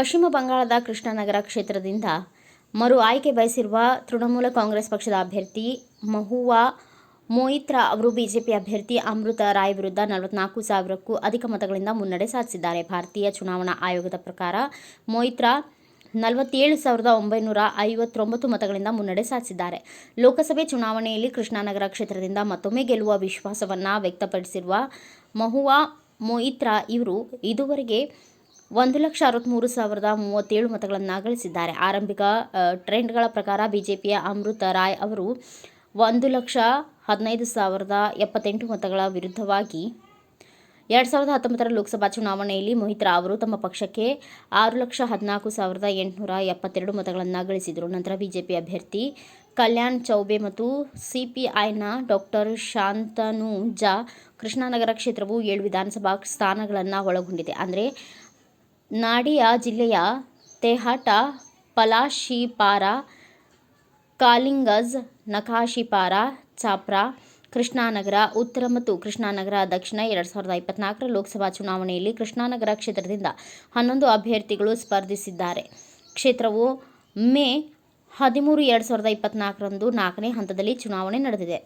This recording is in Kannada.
ಪಶ್ಚಿಮ ಬಂಗಾಳದ ಕೃಷ್ಣನಗರ ಕ್ಷೇತ್ರದಿಂದ ಮರು ಆಯ್ಕೆ ಬಯಸಿರುವ ತೃಣಮೂಲ ಕಾಂಗ್ರೆಸ್ ಪಕ್ಷದ ಅಭ್ಯರ್ಥಿ ಮಹುವಾ ಮೊಯಿತ್ರಾ ಅವರು ಬಿಜೆಪಿ ಅಭ್ಯರ್ಥಿ ಅಮೃತ ರಾಯ್ ವಿರುದ್ಧ ನಲವತ್ನಾಲ್ಕು ಸಾವಿರಕ್ಕೂ ಅಧಿಕ ಮತಗಳಿಂದ ಮುನ್ನಡೆ ಸಾಧಿಸಿದ್ದಾರೆ. ಭಾರತೀಯ ಚುನಾವಣಾ ಆಯೋಗದ ಪ್ರಕಾರ ಮೊಯಿತ್ರಾ ನಲವತ್ತೇಳು ಸಾವಿರದ ಒಂಬೈನೂರ ಐವತ್ತೊಂಬತ್ತು ಮತಗಳಿಂದ ಮುನ್ನಡೆ ಸಾಧಿಸಿದ್ದಾರೆ. ಲೋಕಸಭೆ ಚುನಾವಣೆಯಲ್ಲಿ ಕೃಷ್ಣಾನಗರ ಕ್ಷೇತ್ರದಿಂದ ಮತ್ತೊಮ್ಮೆ ಗೆಲ್ಲುವ ವಿಶ್ವಾಸವನ್ನು ವ್ಯಕ್ತಪಡಿಸಿರುವ ಮಹುವಾ ಮೊಯಿತ್ರಾ ಇವರು ಇದುವರೆಗೆ ಒಂದು ಲಕ್ಷ ಅರವತ್ತ್ಮೂರು ಸಾವಿರದ ಮೂವತ್ತೇಳು ಮತಗಳನ್ನು ಗಳಿಸಿದ್ದಾರೆ ಆರಂಭಿಕ ಟ್ರೆಂಡ್ಗಳ ಪ್ರಕಾರ ಬಿಜೆಪಿಯ ಅಮೃತ ರಾಯ್ ಅವರು ಒಂದು ಲಕ್ಷ ಹದಿನೈದು ಸಾವಿರದ ಎಪ್ಪತ್ತೆಂಟು ಮತಗಳ ವಿರುದ್ಧವಾಗಿ ಎರಡು ಸಾವಿರದ ಹತ್ತೊಂಬತ್ತರ ಲೋಕಸಭಾ ಚುನಾವಣೆಯಲ್ಲಿ ಮೊಹಿತ್ರಾ ಅವರು ತಮ್ಮ ಪಕ್ಷಕ್ಕೆ ಆರು ಲಕ್ಷ ಹದಿನಾಲ್ಕು ಸಾವಿರದ ಎಂಟುನೂರ ಎಪ್ಪತ್ತೆರಡು ಮತಗಳನ್ನು ಗಳಿಸಿದರು ನಂತರ ಬಿಜೆಪಿ ಅಭ್ಯರ್ಥಿ ಕಲ್ಯಾಣ್ ಚೌಬೆ ಮತ್ತು ಸಿಪಿಐನ ಡಾಕ್ಟರ್ ಶಾಂತನು ಕೃಷ್ಣನಗರ ಕ್ಷೇತ್ರವು ಏಳು ವಿಧಾನಸಭಾ ಸ್ಥಾನಗಳನ್ನು ಒಳಗೊಂಡಿದೆ. ಅಂದರೆ ನಾಡಿಯಾ ಜಿಲ್ಲೆಯ ತೆಹಟ, ಪಲಾಶಿಪಾರ, ಕಾಲಿಂಗಜ್, ನಕಾಶಿಪಾರ, ಚಾಪ್ರಾ, ಕೃಷ್ಣಾನಗರ, ಉತ್ತರ ಮತ್ತು ಕೃಷ್ಣಾನಗರ, ದಕ್ಷಿಣ ಎರಡು ಸಾವಿರದ ಇಪ್ಪತ್ನಾಲ್ಕರ ಲೋಕಸಭಾ ಚುನಾವಣೆಯಲ್ಲಿ ಕೃಷ್ಣಾನಗರ ಕ್ಷೇತ್ರದಿಂದ ಹನ್ನೊಂದು ಅಭ್ಯರ್ಥಿಗಳು ಸ್ಪರ್ಧಿಸಿದ್ದಾರೆ. ಕ್ಷೇತ್ರವು ಮೇ ಹದಿಮೂರು ಎರಡು ಸಾವಿರದ ಇಪ್ಪತ್ನಾಲ್ಕರಂದು ನಾಲ್ಕನೇ ಹಂತದಲ್ಲಿ ಚುನಾವಣೆ ನಡೆದಿದೆ.